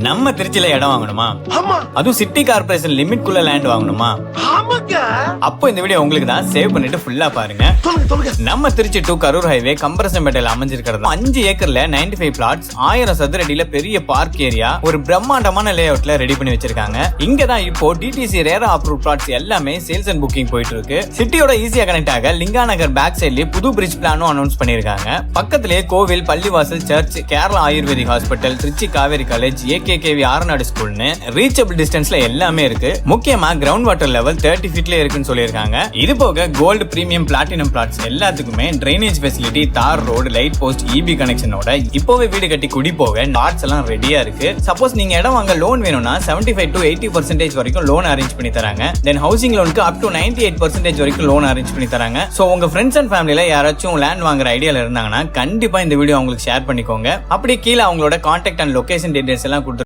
நம்ம திருச்சியில இடம் வாங்கணுமா? அதுவும் சிட்டி கார்பரேஷன் லிமிட் குள்ள லேண்ட் வாங்கணுமா? அப்போ இந்த வீடியோ உங்களுக்கு தான் சேவ் பண்ணிட்டு ஃபுல்லா பாருங்க. நம்ம திருச்சி டு கரூர் ஹைவே கம்பரசம்பேட்டையில அமைஞ்சிருக்கிறது. அஞ்சு ஏக்கர்ல 95 ஃபைவ் பிளாட்ஸ் ஆயிரம் சதுரடியில பெரிய பார்க் ஏரியா ஒரு பிரம்மாண்டமான லே அவுட்ல ரெடி பண்ணி வச்சிருக்காங்க. இங்க தான் இப்போ டிடிசி ரேரா அப்ரூவ் பிளாட்ஸ் எல்லாமே சேல்ஸ் அண்ட் புக்கிங் போயிட்டு இருக்கு சிட்டியோட ஈஸியா கனெக்ட் ஆக லிங்கா நகர் பேக் சைட்லயே புது பிரிட்ஜ் பிளானும் அனௌன்ஸ் பண்ணிருக்காங்க பக்கத்திலேயே கோவில் பள்ளிவாசல் church Kerala Ayurvedic hospital Trichy Kaveri college AKKV ஆர்நாடு ஸ்கூல்னு ரீச்சபிள் டிஸ்டன்ஸ்ல எல்லாமே இருக்கு. முக்கியமா கிரவுண்ட் வாட்டர் லெவல் தேர்ட்டி ஃபீட்ல இருக்குன்னு சொல்லியிருக்காங்க. இது போக கோல்டு பிரீமியம் பிளாட்டினம் பிளாட்ஸ் எல்லாத்துக்குமே ட்ரைனேஜ் ஃபெசிலிட்டி தார் ரோடு லைட் போஸ்ட் இபி கனெக்ஷனோட இப்போவே வீடு கட்டி குடி போக டாட்ஸ் எல்லாம் ரெடியா இருக்கு. சப்போஸ் நீங்க இடம் வாங்க லோன் வேணும்னா 75 ஃபைவ் டு எயிட்டி பர்சன்டேஜ் வரைக்கும் லோன் அரேஞ்ச் பண்ணி தராங்க. தென் ஹவுசிங் லோனுக்கு அப் டு 98% எயிட் பர்சன்டேஜ் வரைக்கும் லோன் அரேஞ்ச் பண்ணி தராங்க. சோ உங்க ஃப்ரெண்ட்ஸ் அண்ட் ஃபேமிலியில யாராச்சும் லேண்ட் வாங்குற ஐடியால இருந்தாங்கன்னா கண்டிப்பா இந்த வீடியோ அவங்களுக்கு ஷேர் பண்ணிக்கோங்க. அப்படி கீழே அவங்களோட கான்டாக்ட் அண்ட் லொகேஷன் டீடைல்ஸ் எல்லாம் கொடுத்து